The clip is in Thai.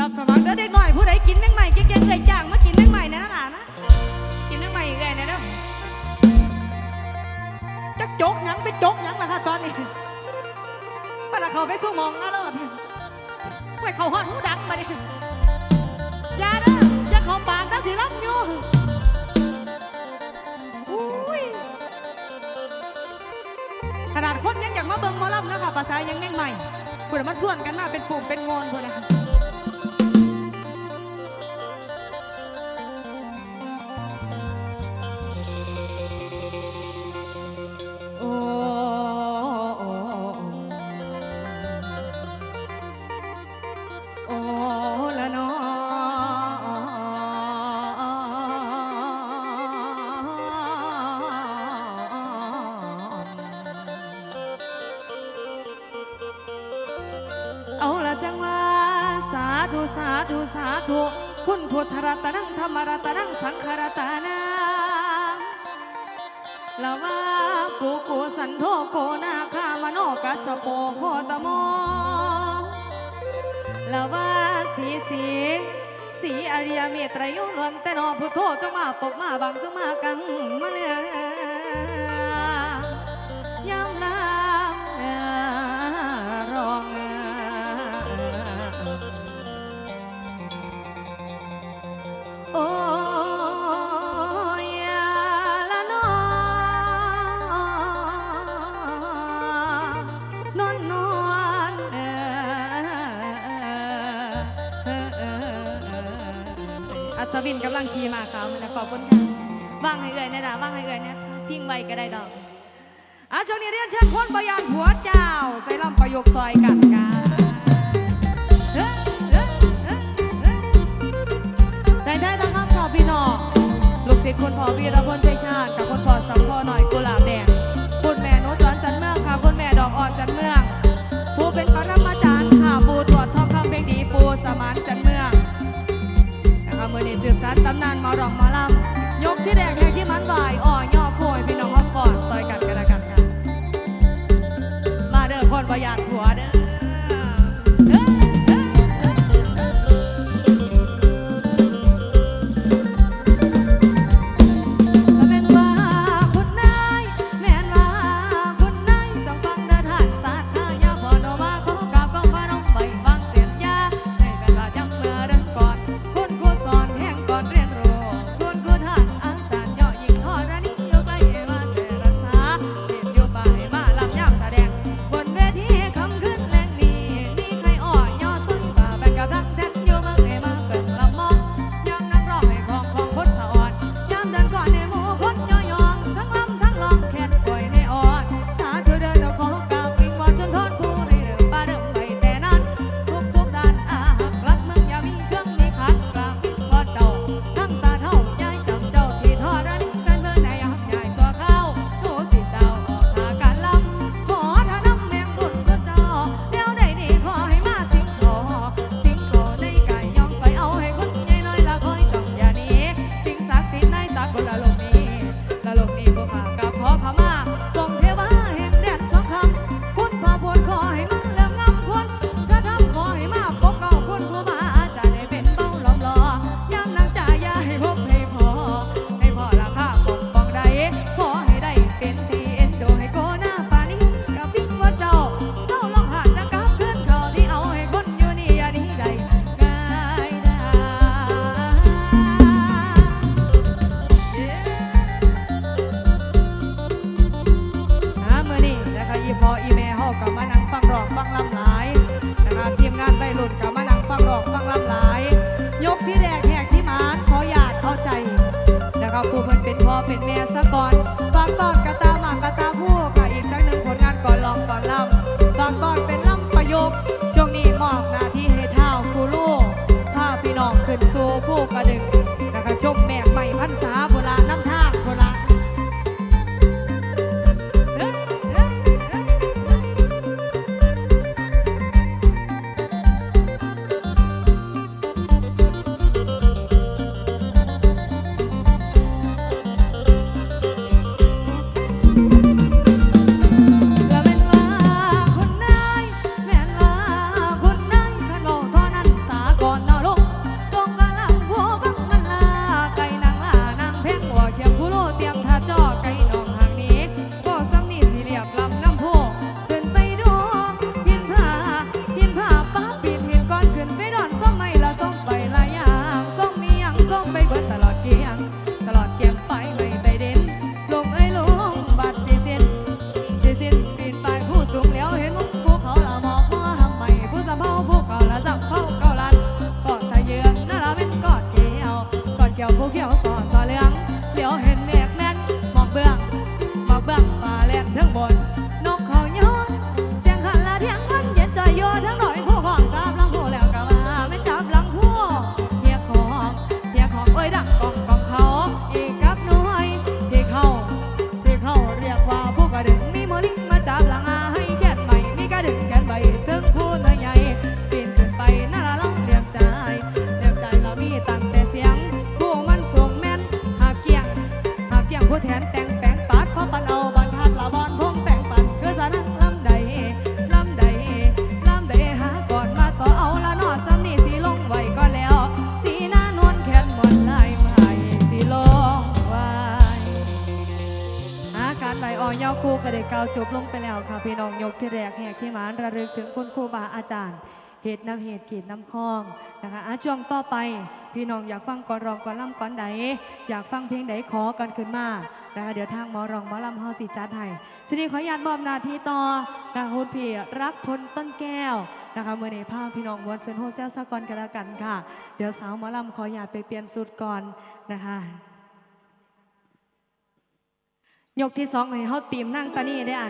รับสมัครเเด็กหน่อยผู้ใดกินแมงใหม่เก่งๆเลยจ้างมากินแมงใหม่นะหลานนะกินแมงใหม่ไงนะเด้อจักโจกหยังไปโจกหยังล่ะค่ะตอนนี้ปละเขาไปสู้มองอะเลยศไปเขาหอดหูดังมาดิย่าเด้อย่าเขาปากตั้งสิรับอยู่ขนาดคนยังอยากมาเบิ่งมอลำนะคะภาษายังแม่งใหม่บุดมันส่วนกันมาเป็นปุ่มเป็นงอนพวกนะ จังว่า สาธุสาธุสาธุคุณพุทธรัตนังธรรมรัตนังสังขรัตนัาละว่ากูกูสันโทโกนาคามโนกัสโปโคตโมละว่าสีสีสีอริยเมตรยุลวนแต่นอพุทโธจงมาปกมาบังจงมากังมาเลย สวินกำลังขี่มาเขาแล้วขอบคุณค่ะว่างให้เอ่ยนะดาว่างให้เอ่ยนะพิงไว้ก็ได้ดอกอะช่วงนี้เรียนเชิญคนบอยานหัวเจ้าใส่เรา กับผู้เพิ่นเป็นพ่อเป็นแม่ซะก่อนฝากตอนกระตาหมากกระตาผู้ค่อีกจังหนึ่งผลงานก่อนลองก่อนลำฝากตอนเป็นลำประยุกช่วงนี้มอบหน้าที่ให้เท้าครูลูกพาพี่น้องขึ้นสู่ผู้กระดึงนะคะชมแม่ใหม่พันษา ก็ได้กล่าวจบลงไปแล้วค่ะพี่น้องยกที่แรกแหกที่หมานระลึกถึงคุณครูบาอาจารย์เหตุน้ำเหตุกีดน้ำคลองนะคะอะช่วงต่อไป พี่น้องอยากฟังก่อนร้องก่อนล่ำก่อนใดอยากฟังเพลงใดขอกันขึ้นมานะคะเดี๋ยวทางหมอร้องหมอลำเฮาสิจัดให้ทีนี้ขออนุญาตมอบนาทีต่อนะคะคุณพี่รักพลต้นแก้วนะคะเมื่อในภาพพี่น้องวนเซนโฮเซลซะก่อนกันแล้วกันค่ะ เดี๋ยวสาวหมอลำขออนุญาตไปเปลี่ยนสุดก่อนนะคะ ยกที่สองให้เขาตีมนั่งตานี่ได้ไอ